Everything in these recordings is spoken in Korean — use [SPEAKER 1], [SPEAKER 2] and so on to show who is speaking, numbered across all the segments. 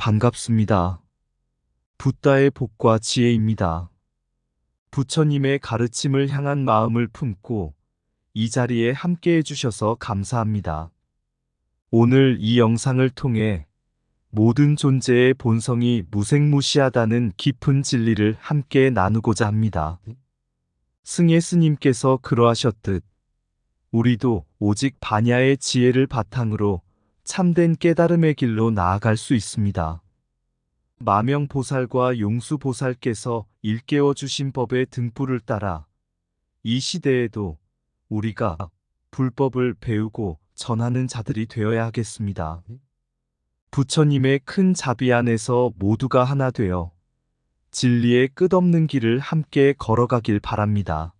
[SPEAKER 1] 반갑습니다. 붓다의 복과 지혜입니다. 부처님의 가르침을 향한 마음을 품고 이 자리에 함께 해주셔서 감사합니다. 오늘 이 영상을 통해 모든 존재의 본성이 무색무시하다는 깊은 진리를 함께 나누고자 합니다. 승예 스님께서 그러하셨듯 우리도 오직 반야의 지혜를 바탕으로 참된 깨달음의 길로 나아갈 수 있습니다. 마명보살과 용수보살께서 일깨워 주신 법의 등불을 따라 이 시대에도 우리가 불법을 배우고 전하는 자들이 되어야 하겠습니다. 부처님의 큰 자비 안에서 모두가 하나 되어 진리의 끝없는 길을 함께 걸어가길 바랍니다.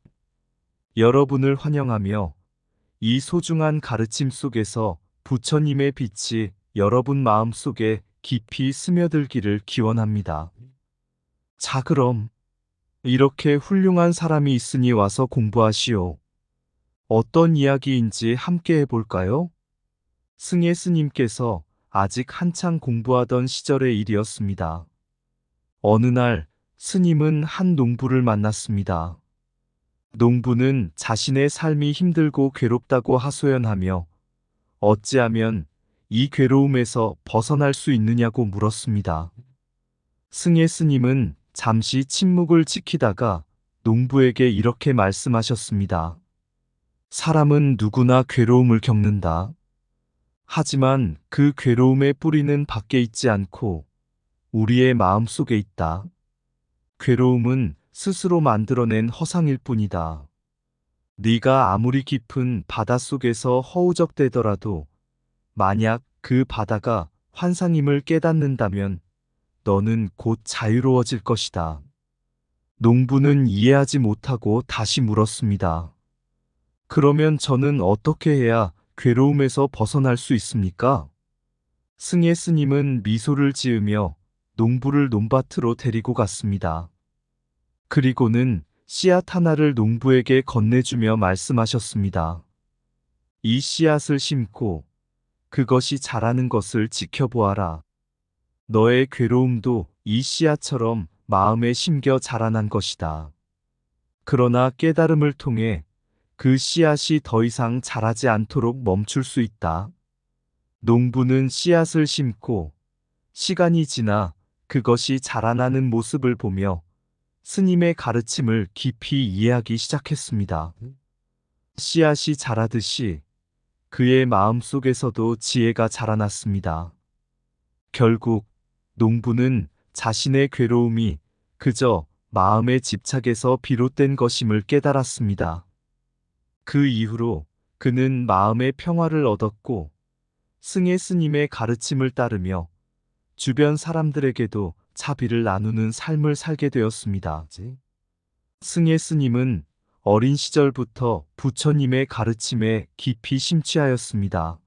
[SPEAKER 1] 여러분을 환영하며 이 소중한 가르침 속에서 부처님의 빛이 여러분 마음 속에 깊이 스며들기를 기원합니다. 자, 그럼 이렇게 훌륭한 사람이 있으니 와서 공부하시오. 어떤 이야기인지 함께 해볼까요? 승예 스님께서 아직 한창 공부하던 시절의 일이었습니다. 어느 날 스님은 한 농부를 만났습니다. 농부는 자신의 삶이 힘들고 괴롭다고 하소연하며 어찌하면 이 괴로움에서 벗어날 수 있느냐고 물었습니다. 승예 스님은 잠시 침묵을 지키다가 농부에게 이렇게 말씀하셨습니다. 사람은 누구나 괴로움을 겪는다. 하지만 그 괴로움의 뿌리는 밖에 있지 않고 우리의 마음 속에 있다. 괴로움은 스스로 만들어낸 허상일 뿐이다. 네가 아무리 깊은 바닷속에서 허우적대더라도 만약 그 바다가 환상임을 깨닫는다면 너는 곧 자유로워질 것이다. 농부는 이해하지 못하고 다시 물었습니다. 그러면 저는 어떻게 해야 괴로움에서 벗어날 수 있습니까? 승예 스님은 미소를 지으며 농부를 논밭으로 데리고 갔습니다. 그리고는 씨앗 하나를 농부에게 건네주며 말씀하셨습니다. 이 씨앗을 심고 그것이 자라는 것을 지켜보아라. 너의 괴로움도 이 씨앗처럼 마음에 심겨 자라난 것이다. 그러나 깨달음을 통해 그 씨앗이 더 이상 자라지 않도록 멈출 수 있다. 농부는 씨앗을 심고 시간이 지나 그것이 자라나는 모습을 보며 스님의 가르침을 깊이 이해하기 시작했습니다. 씨앗이 자라듯이 그의 마음 속에서도 지혜가 자라났습니다. 결국 농부는 자신의 괴로움이 그저 마음의 집착에서 비롯된 것임을 깨달았습니다. 그 이후로 그는 마음의 평화를 얻었고 승예 스님의 가르침을 따르며 주변 사람들에게도 자비를 나누는 삶을 살게 되었습니다. 승예 스님은 어린 시절부터 부처님의 가르침에 깊이 심취하였습니다.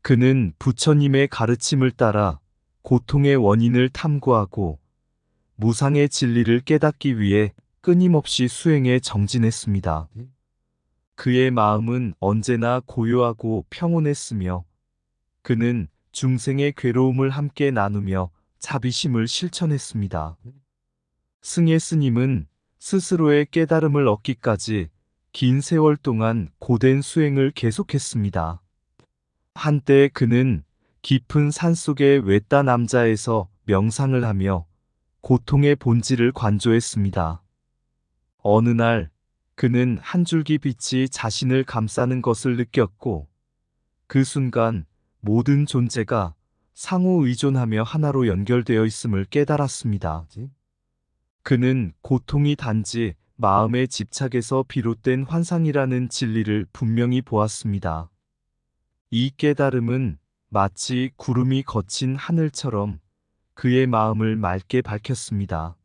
[SPEAKER 1] 그는 부처님의 가르침을 따라 고통의 원인을 탐구하고 무상의 진리를 깨닫기 위해 끊임없이 수행에 정진했습니다. 그의 마음은 언제나 고요하고 평온했으며 그는 중생의 괴로움을 함께 나누며 자비심을 실천했습니다. 승예 스님은 스스로의 깨달음을 얻기까지 긴 세월 동안 고된 수행을 계속했습니다. 한때 그는 깊은 산속의 외따 남자에서 명상을 하며 고통의 본질을 관조했습니다. 어느 날 그는 한 줄기 빛이 자신을 감싸는 것을 느꼈고 그 순간 모든 존재가 상호 의존하며 하나로 연결되어 있음을 깨달았습니다. 그는 고통이 단지 마음의 집착에서 비롯된 환상이라는 진리를 분명히 보았습니다. 이 깨달음은 마치 구름이 거친 하늘처럼 그의 마음을 맑게 밝혔습니다.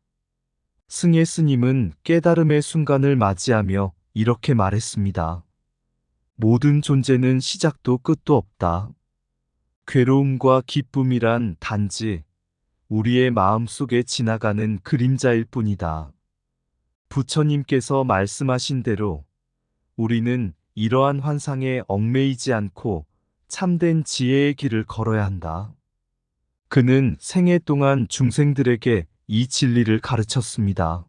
[SPEAKER 1] 승예 스님은 깨달음의 순간을 맞이하며 이렇게 말했습니다. 모든 존재는 시작도 끝도 없다. 괴로움과 기쁨이란 단지 우리의 마음 속에 지나가는 그림자일 뿐이다. 부처님께서 말씀하신 대로 우리는 이러한 환상에 얽매이지 않고 참된 지혜의 길을 걸어야 한다. 그는 생애 동안 중생들에게 이 진리를 가르쳤습니다.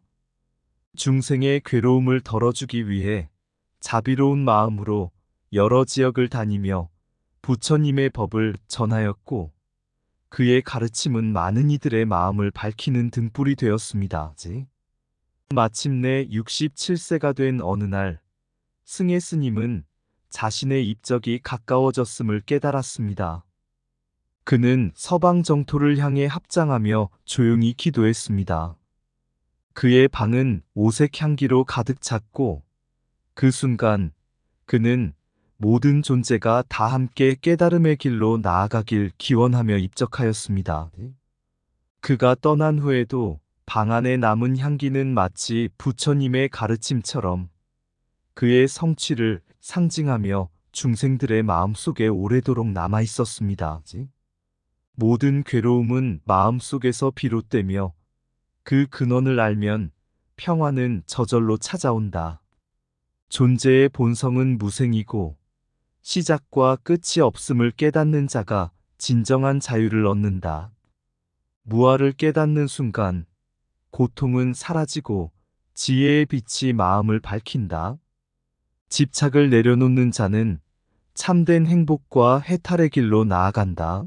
[SPEAKER 1] 중생의 괴로움을 덜어주기 위해 자비로운 마음으로 여러 지역을 다니며 부처님의 법을 전하였고 그의 가르침은 많은 이들의 마음을 밝히는 등불이 되었습니다. 마침내 67세가 된 어느 날 승혜 스님은 자신의 입적이 가까워졌음을 깨달았습니다. 그는 서방 정토를 향해 합장하며 조용히 기도했습니다. 그의 방은 오색 향기로 가득 찼고 그 순간 그는 모든 존재가 다 함께 깨달음의 길로 나아가길 기원하며 입적하였습니다. 그가 떠난 후에도 방 안에 남은 향기는 마치 부처님의 가르침처럼 그의 성취를 상징하며 중생들의 마음속에 오래도록 남아 있었습니다. 모든 괴로움은 마음속에서 비롯되며 그 근원을 알면 평화는 저절로 찾아온다. 존재의 본성은 무생이고 시작과 끝이 없음을 깨닫는 자가 진정한 자유를 얻는다. 무아를 깨닫는 순간 고통은 사라지고 지혜의 빛이 마음을 밝힌다. 집착을 내려놓는 자는 참된 행복과 해탈의 길로 나아간다.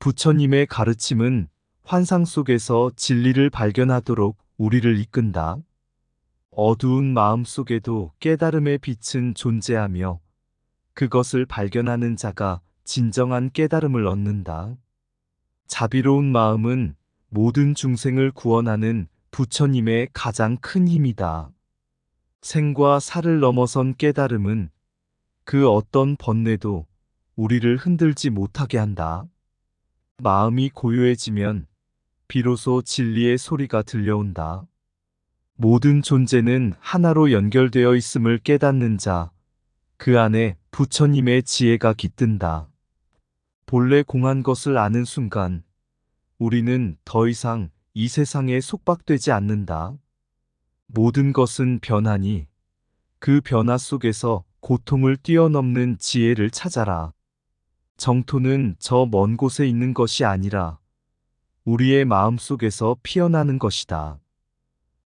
[SPEAKER 1] 부처님의 가르침은 환상 속에서 진리를 발견하도록 우리를 이끈다. 어두운 마음 속에도 깨달음의 빛은 존재하며 그것을 발견하는 자가 진정한 깨달음을 얻는다. 자비로운 마음은 모든 중생을 구원하는 부처님의 가장 큰 힘이다. 생과 사를 넘어선 깨달음은 그 어떤 번뇌도 우리를 흔들지 못하게 한다. 마음이 고요해지면 비로소 진리의 소리가 들려온다. 모든 존재는 하나로 연결되어 있음을 깨닫는 자, 그 안에 부처님의 지혜가 깃든다. 본래 공한 것을 아는 순간 우리는 더 이상 이 세상에 속박되지 않는다. 모든 것은 변하니 그 변화 속에서 고통을 뛰어넘는 지혜를 찾아라. 정토는 저 먼 곳에 있는 것이 아니라 우리의 마음 속에서 피어나는 것이다.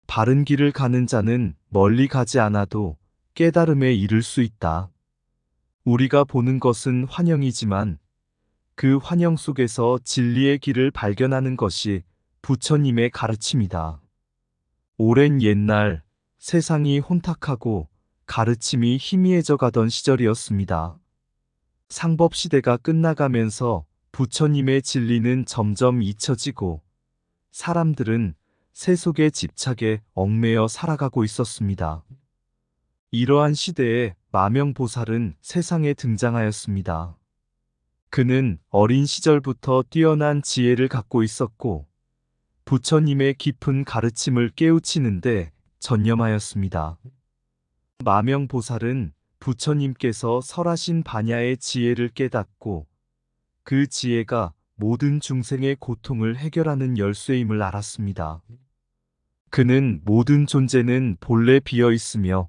[SPEAKER 1] 바른 길을 가는 자는 멀리 가지 않아도 깨달음에 이를 수 있다. 우리가 보는 것은 환영이지만 그 환영 속에서 진리의 길을 발견하는 것이 부처님의 가르침이다. 오랜 옛날 세상이 혼탁하고 가르침이 희미해져 가던 시절이었습니다. 상법 시대가 끝나가면서 부처님의 진리는 점점 잊혀지고 사람들은 세속의 집착에 얽매여 살아가고 있었습니다. 이러한 시대에 마명보살은 세상에 등장하였습니다. 그는 어린 시절부터 뛰어난 지혜를 갖고 있었고 부처님의 깊은 가르침을 깨우치는데 전념하였습니다. 마명보살은 부처님께서 설하신 반야의 지혜를 깨닫고 그 지혜가 모든 중생의 고통을 해결하는 열쇠임을 알았습니다. 그는 모든 존재는 본래 비어 있으며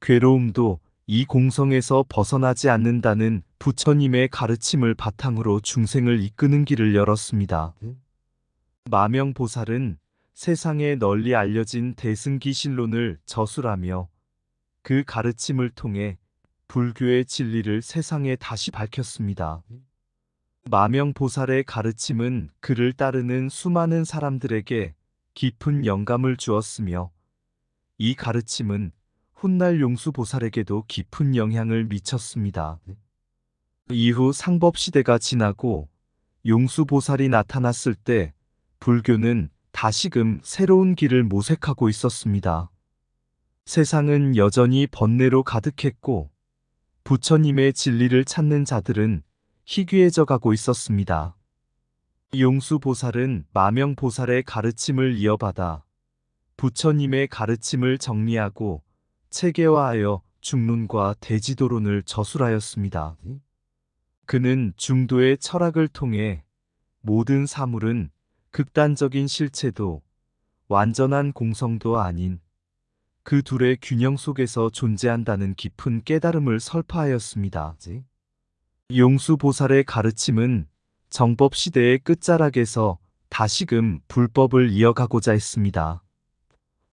[SPEAKER 1] 괴로움도 이 공성에서 벗어나지 않는다는 부처님의 가르침을 바탕으로 중생을 이끄는 길을 열었습니다. 마명보살은 세상에 널리 알려진 대승기신론을 저술하며 그 가르침을 통해 불교의 진리를 세상에 다시 밝혔습니다. 마명보살의 가르침은 그를 따르는 수많은 사람들에게 깊은 영감을 주었으며 이 가르침은 훗날 용수보살에게도 깊은 영향을 미쳤습니다. 이후 상법시대가 지나고 용수보살이 나타났을 때 불교는 다시금 새로운 길을 모색하고 있었습니다. 세상은 여전히 번뇌로 가득했고 부처님의 진리를 찾는 자들은 희귀해져 가고 있었습니다. 용수보살은 마명보살의 가르침을 이어받아 부처님의 가르침을 정리하고 체계화하여 중론과 대지도론을 저술하였습니다. 그는 중도의 철학을 통해 모든 사물은 극단적인 실체도 완전한 공성도 아닌 그 둘의 균형 속에서 존재한다는 깊은 깨달음을 설파하였습니다. 용수 보살의 가르침은 정법 시대의 끝자락에서 다시금 불법을 이어가고자 했습니다.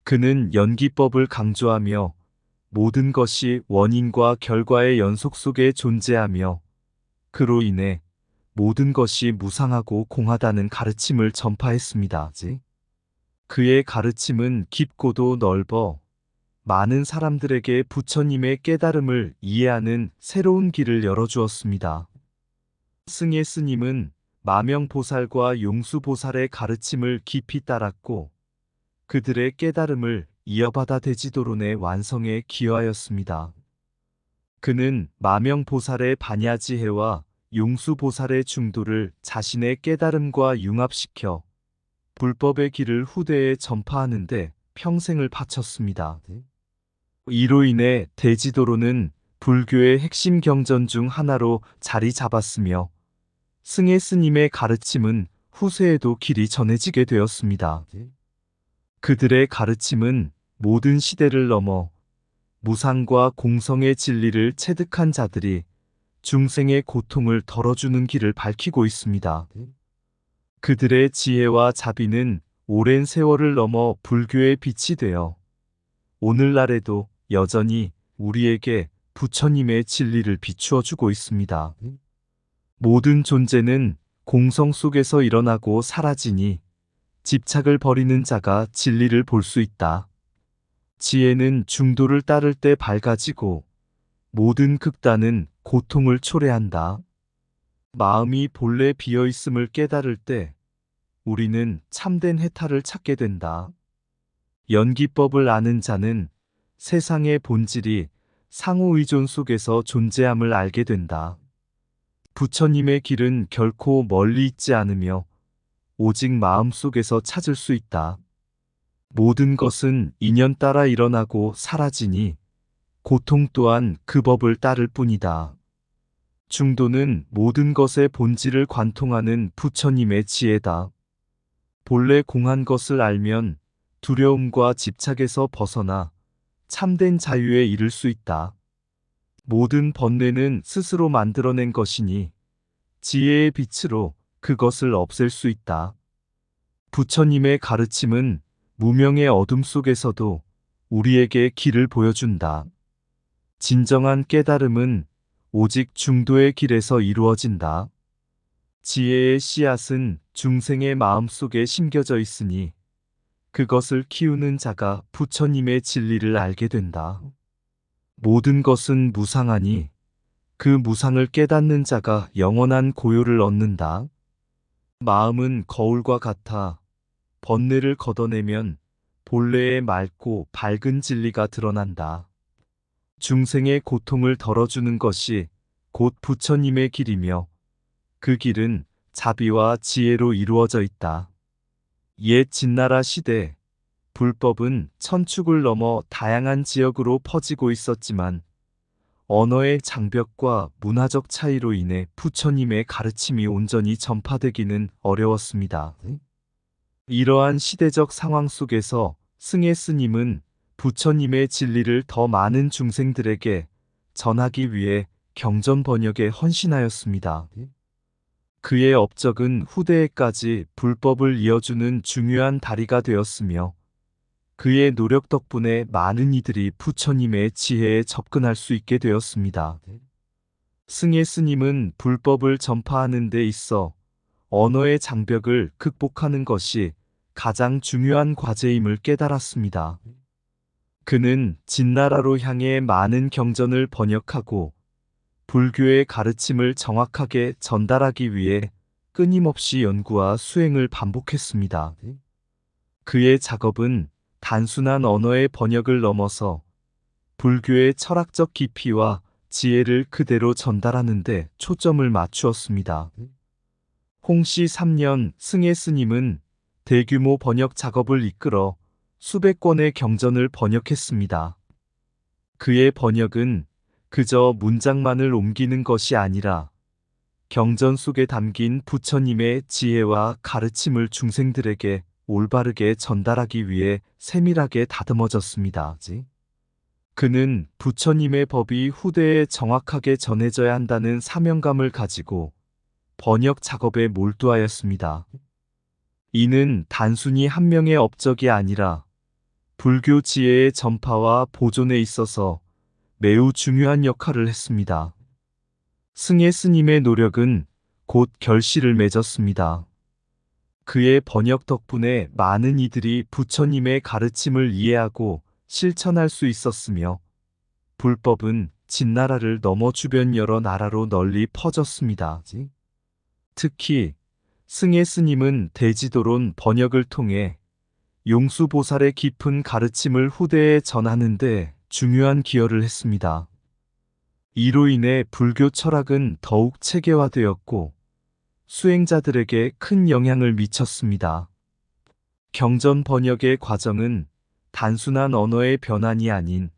[SPEAKER 1] 그는 연기법을 강조하며 모든 것이 원인과 결과의 연속 속에 존재하며 그로 인해 모든 것이 무상하고 공하다는 가르침을 전파했습니다. 그의 가르침은 깊고도 넓어 많은 사람들에게 부처님의 깨달음을 이해하는 새로운 길을 열어주었습니다. 승예 스님은 마명보살과 용수보살의 가르침을 깊이 따랐고 그들의 깨달음을 이어받아 대지도론의 완성에 기여하였습니다. 그는 마명보살의 반야지혜와 용수보살의 중도를 자신의 깨달음과 융합시켜 불법의 길을 후대에 전파하는데 평생을 바쳤습니다. 이로 인해 대지도로는 불교의 핵심 경전 중 하나로 자리 잡았으며 승혜 스님의 가르침은 후세에도 길이 전해지게 되었습니다. 그들의 가르침은 모든 시대를 넘어 무상과 공성의 진리를 체득한 자들이 중생의 고통을 덜어주는 길을 밝히고 있습니다. 그들의 지혜와 자비는 오랜 세월을 넘어 불교의 빛이 되어 오늘날에도 여전히 우리에게 부처님의 진리를 비추어 주고 있습니다. 모든 존재는 공성 속에서 일어나고 사라지니 집착을 버리는 자가 진리를 볼 수 있다. 지혜는 중도를 따를 때 밝아지고 모든 극단은 고통을 초래한다. 마음이 본래 비어 있음을 깨달을 때 우리는 참된 해탈을 찾게 된다. 연기법을 아는 자는 세상의 본질이 상호 의존 속에서 존재함을 알게 된다. 부처님의 길은 결코 멀리 있지 않으며 오직 마음 속에서 찾을 수 있다. 모든 것은 인연 따라 일어나고 사라지니 고통 또한 그 법을 따를 뿐이다. 중도는 모든 것의 본질을 관통하는 부처님의 지혜다. 본래 공한 것을 알면 두려움과 집착에서 벗어나 참된 자유에 이를 수 있다. 모든 번뇌는 스스로 만들어낸 것이니 지혜의 빛으로 그것을 없앨 수 있다. 부처님의 가르침은 무명의 어둠 속에서도 우리에게 길을 보여준다. 진정한 깨달음은 오직 중도의 길에서 이루어진다. 지혜의 씨앗은 중생의 마음 속에 심겨져 있으니 그것을 키우는 자가 부처님의 진리를 알게 된다. 모든 것은 무상하니 그 무상을 깨닫는 자가 영원한 고요를 얻는다. 마음은 거울과 같아 번뇌를 걷어내면 본래의 맑고 밝은 진리가 드러난다. 중생의 고통을 덜어주는 것이 곧 부처님의 길이며 그 길은 자비와 지혜로 이루어져 있다. 옛 진나라 시대 불법은 천축을 넘어 다양한 지역으로 퍼지고 있었지만 언어의 장벽과 문화적 차이로 인해 부처님의 가르침이 온전히 전파되기는 어려웠습니다. 이러한 시대적 상황 속에서 승혜 스님은 부처님의 진리를 더 많은 중생들에게 전하기 위해 경전 번역에 헌신하였습니다. 그의 업적은 후대에까지 불법을 이어주는 중요한 다리가 되었으며 그의 노력 덕분에 많은 이들이 부처님의 지혜에 접근할 수 있게 되었습니다. 승혜 스님은 불법을 전파하는 데 있어 언어의 장벽을 극복하는 것이 가장 중요한 과제임을 깨달았습니다. 그는 진나라로 향해 많은 경전을 번역하고 불교의 가르침을 정확하게 전달하기 위해 끊임없이 연구와 수행을 반복했습니다. 그의 작업은 단순한 언어의 번역을 넘어서 불교의 철학적 깊이와 지혜를 그대로 전달하는 데 초점을 맞추었습니다. 홍씨 3년 승혜 스님은 대규모 번역 작업을 이끌어 수백 권의 경전을 번역했습니다. 그의 번역은 그저 문장만을 옮기는 것이 아니라 경전 속에 담긴 부처님의 지혜와 가르침을 중생들에게 올바르게 전달하기 위해 세밀하게 다듬어졌습니다. 그는 부처님의 법이 후대에 정확하게 전해져야 한다는 사명감을 가지고 번역 작업에 몰두하였습니다. 이는 단순히 한 명의 업적이 아니라 불교 지혜의 전파와 보존에 있어서 매우 중요한 역할을 했습니다. 승혜 스님의 노력은 곧 결실을 맺었습니다. 그의 번역 덕분에 많은 이들이 부처님의 가르침을 이해하고 실천할 수 있었으며 불법은 진나라를 넘어 주변 여러 나라로 널리 퍼졌습니다. 특히 승혜 스님은 대지도론 번역을 통해 용수보살의 깊은 가르침을 후대에 전하는 데 중요한 기여를 했습니다. 이로 인해 불교 철학은 더욱 체계화되었고 수행자들에게 큰 영향을 미쳤습니다. 경전 번역의 과정은 단순한 언어의 변환이 아닌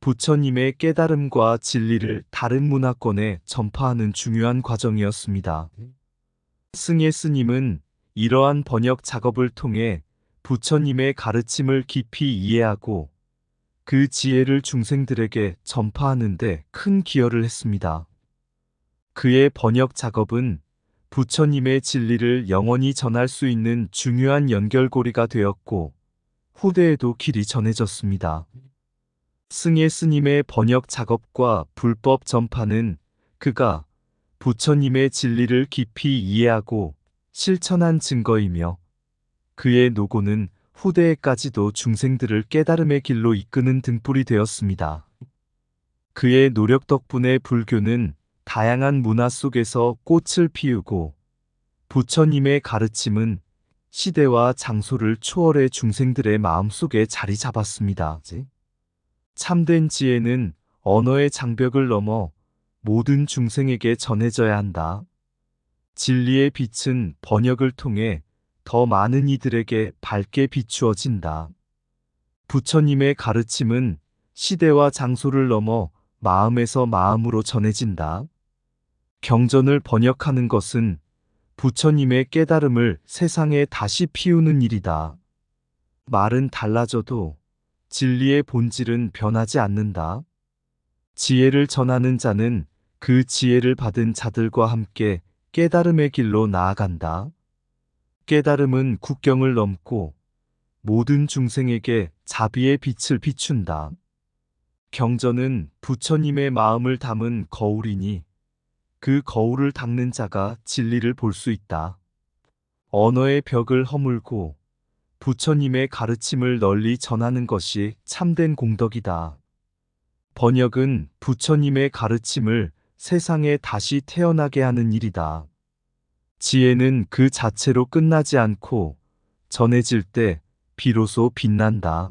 [SPEAKER 1] 부처님의 깨달음과 진리를 다른 문화권에 전파하는 중요한 과정이었습니다. 승혜 스님은 이러한 번역 작업을 통해 부처님의 가르침을 깊이 이해하고 그 지혜를 중생들에게 전파하는데 큰 기여를 했습니다. 그의 번역 작업은 부처님의 진리를 영원히 전할 수 있는 중요한 연결고리가 되었고 후대에도 길이 전해졌습니다. 승혜 스님의 번역 작업과 불법 전파는 그가 부처님의 진리를 깊이 이해하고 실천한 증거이며 그의 노고는 후대에까지도 중생들을 깨달음의 길로 이끄는 등불이 되었습니다. 그의 노력 덕분에 불교는 다양한 문화 속에서 꽃을 피우고 부처님의 가르침은 시대와 장소를 초월해 중생들의 마음속에 자리 잡았습니다. 참된 지혜는 언어의 장벽을 넘어 모든 중생에게 전해져야 한다. 진리의 빛은 번역을 통해 더 많은 이들에게 밝게 비추어진다. 부처님의 가르침은 시대와 장소를 넘어 마음에서 마음으로 전해진다. 경전을 번역하는 것은 부처님의 깨달음을 세상에 다시 피우는 일이다. 말은 달라져도 진리의 본질은 변하지 않는다. 지혜를 전하는 자는 그 지혜를 받은 자들과 함께 깨달음의 길로 나아간다. 깨달음은 국경을 넘고 모든 중생에게 자비의 빛을 비춘다. 경전은 부처님의 마음을 담은 거울이니 그 거울을 닦는 자가 진리를 볼 수 있다. 언어의 벽을 허물고 부처님의 가르침을 널리 전하는 것이 참된 공덕이다. 번역은 부처님의 가르침을 세상에 다시 태어나게 하는 일이다. 지혜는 그 자체로 끝나지 않고 전해질 때 비로소 빛난다.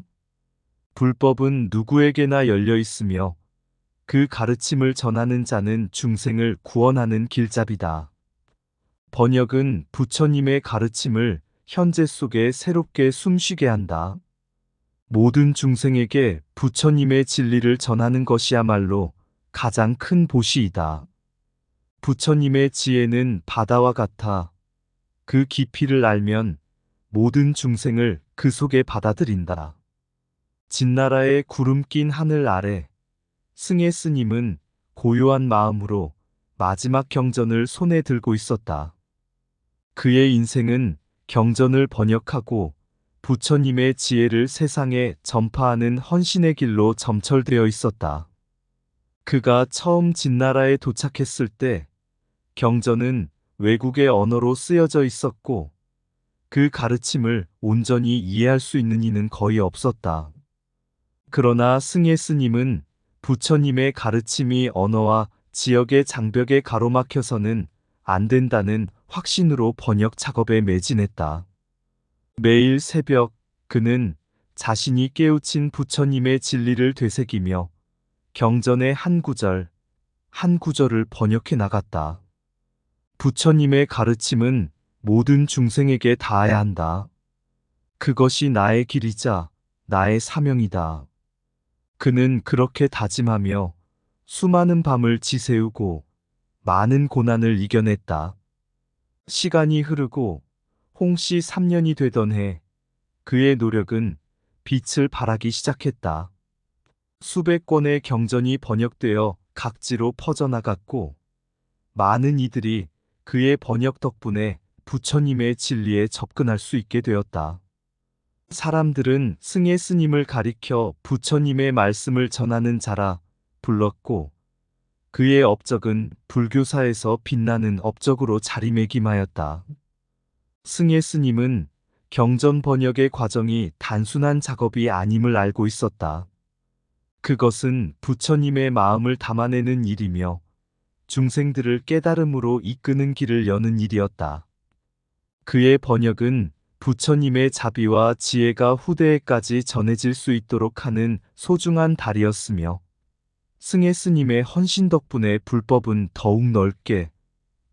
[SPEAKER 1] 불법은 누구에게나 열려 있으며 그 가르침을 전하는 자는 중생을 구원하는 길잡이다. 번역은 부처님의 가르침을 현재 속에 새롭게 숨쉬게 한다. 모든 중생에게 부처님의 진리를 전하는 것이야말로 가장 큰 보시이다. 부처님의 지혜는 바다와 같아 그 깊이를 알면 모든 중생을 그 속에 받아들인다. 진나라의 구름 낀 하늘 아래 승혜 스님은 고요한 마음으로 마지막 경전을 손에 들고 있었다. 그의 인생은 경전을 번역하고 부처님의 지혜를 세상에 전파하는 헌신의 길로 점철되어 있었다. 그가 처음 진나라에 도착했을 때 경전은 외국의 언어로 쓰여져 있었고 그 가르침을 온전히 이해할 수 있는 이는 거의 없었다. 그러나 승혜 스님은 부처님의 가르침이 언어와 지역의 장벽에 가로막혀서는 안 된다는 확신으로 번역 작업에 매진했다. 매일 새벽 그는 자신이 깨우친 부처님의 진리를 되새기며 경전의 한 구절, 한 구절을 번역해 나갔다. 부처님의 가르침은 모든 중생에게 닿아야 한다. 그것이 나의 길이자 나의 사명이다. 그는 그렇게 다짐하며 수많은 밤을 지새우고 많은 고난을 이겨냈다. 시간이 흐르고 홍씨 3년이 되던 해 그의 노력은 빛을 발하기 시작했다. 수백 권의 경전이 번역되어 각지로 퍼져나갔고 많은 이들이 그의 번역 덕분에 부처님의 진리에 접근할 수 있게 되었다. 사람들은 승혜 스님을 가리켜 부처님의 말씀을 전하는 자라 불렀고 그의 업적은 불교사에서 빛나는 업적으로 자리매김하였다. 승혜 스님은 경전 번역의 과정이 단순한 작업이 아님을 알고 있었다. 그것은 부처님의 마음을 담아내는 일이며 중생들을 깨달음으로 이끄는 길을 여는 일이었다. 그의 번역은 부처님의 자비와 지혜가 후대에까지 전해질 수 있도록 하는 소중한 달이었으며 승혜 스님의 헌신 덕분에 불법은 더욱 넓게,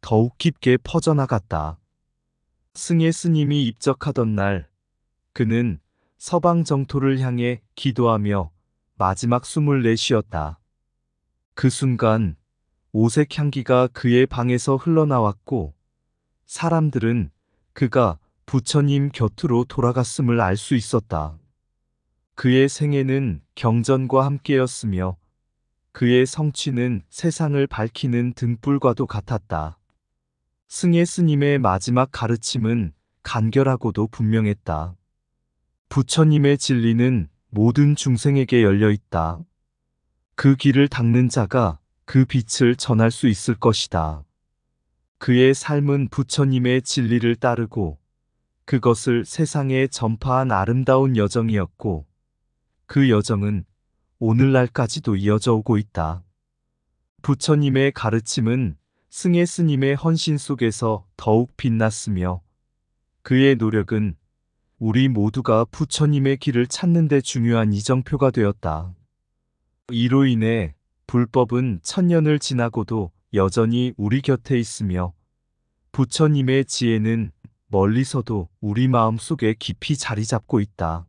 [SPEAKER 1] 더욱 깊게 퍼져나갔다. 승혜 스님이 입적하던 날, 그는 서방 정토를 향해 기도하며 마지막 숨을 내쉬었다. 그 순간 오색 향기가 그의 방에서 흘러나왔고 사람들은 그가 부처님 곁으로 돌아갔음을 알 수 있었다. 그의 생애는 경전과 함께였으며 그의 성취는 세상을 밝히는 등불과도 같았다. 승혜 스님의 마지막 가르침은 간결하고도 분명했다. 부처님의 진리는 모든 중생에게 열려 있다. 그 길을 닦는 자가 그 빛을 전할 수 있을 것이다. 그의 삶은 부처님의 진리를 따르고 그것을 세상에 전파한 아름다운 여정이었고 그 여정은 오늘날까지도 이어져 오고 있다. 부처님의 가르침은 승혜 스님의 헌신 속에서 더욱 빛났으며 그의 노력은 우리 모두가 부처님의 길을 찾는 데 중요한 이정표가 되었다. 이로 인해 불법은 천년을 지나고도 여전히 우리 곁에 있으며 부처님의 지혜는 멀리서도 우리 마음 속에 깊이 자리 잡고 있다.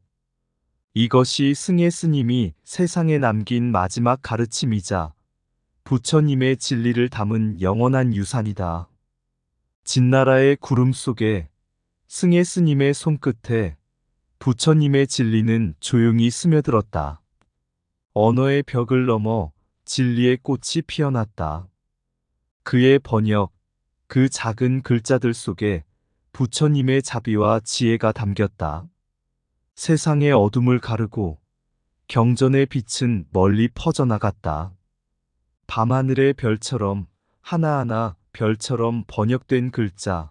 [SPEAKER 1] 이것이 승혜 스님이 세상에 남긴 마지막 가르침이자 부처님의 진리를 담은 영원한 유산이다. 진나라의 구름 속에 승혜 스님의 손끝에 부처님의 진리는 조용히 스며들었다. 언어의 벽을 넘어 진리의 꽃이 피어났다. 그의 번역, 그 작은 글자들 속에 부처님의 자비와 지혜가 담겼다. 세상의 어둠을 가르고 경전의 빛은 멀리 퍼져나갔다. 밤하늘의 별처럼 하나하나 별처럼 번역된 글자,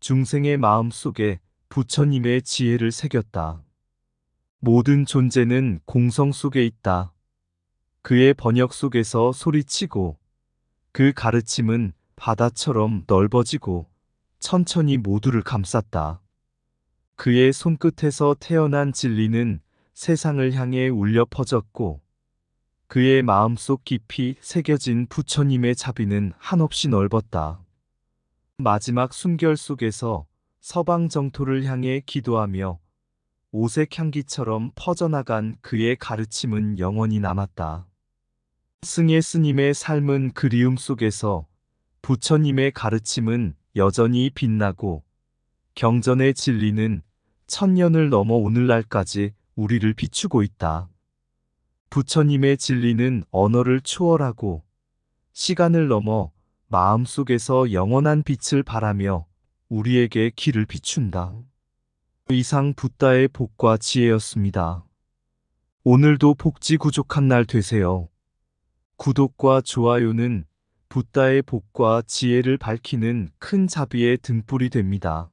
[SPEAKER 1] 중생의 마음 속에 부처님의 지혜를 새겼다. 모든 존재는 공성 속에 있다. 그의 번역 속에서 소리치고 그 가르침은 바다처럼 넓어지고 천천히 모두를 감쌌다. 그의 손끝에서 태어난 진리는 세상을 향해 울려 퍼졌고 그의 마음속 깊이 새겨진 부처님의 자비는 한없이 넓었다. 마지막 숨결 속에서 서방 정토를 향해 기도하며 오색 향기처럼 퍼져나간 그의 가르침은 영원히 남았다. 승혜 스님의 삶은 그리움 속에서 부처님의 가르침은 여전히 빛나고 경전의 진리는 천년을 넘어 오늘날까지 우리를 비추고 있다. 부처님의 진리는 언어를 초월하고 시간을 넘어 마음속에서 영원한 빛을 발하며 우리에게 길을 비춘다. 이상 붓다의 복과 지혜였습니다. 오늘도 복지 구족한 날 되세요. 구독과 좋아요는 붓다의 복과 지혜를 밝히는 큰 자비의 등불이 됩니다.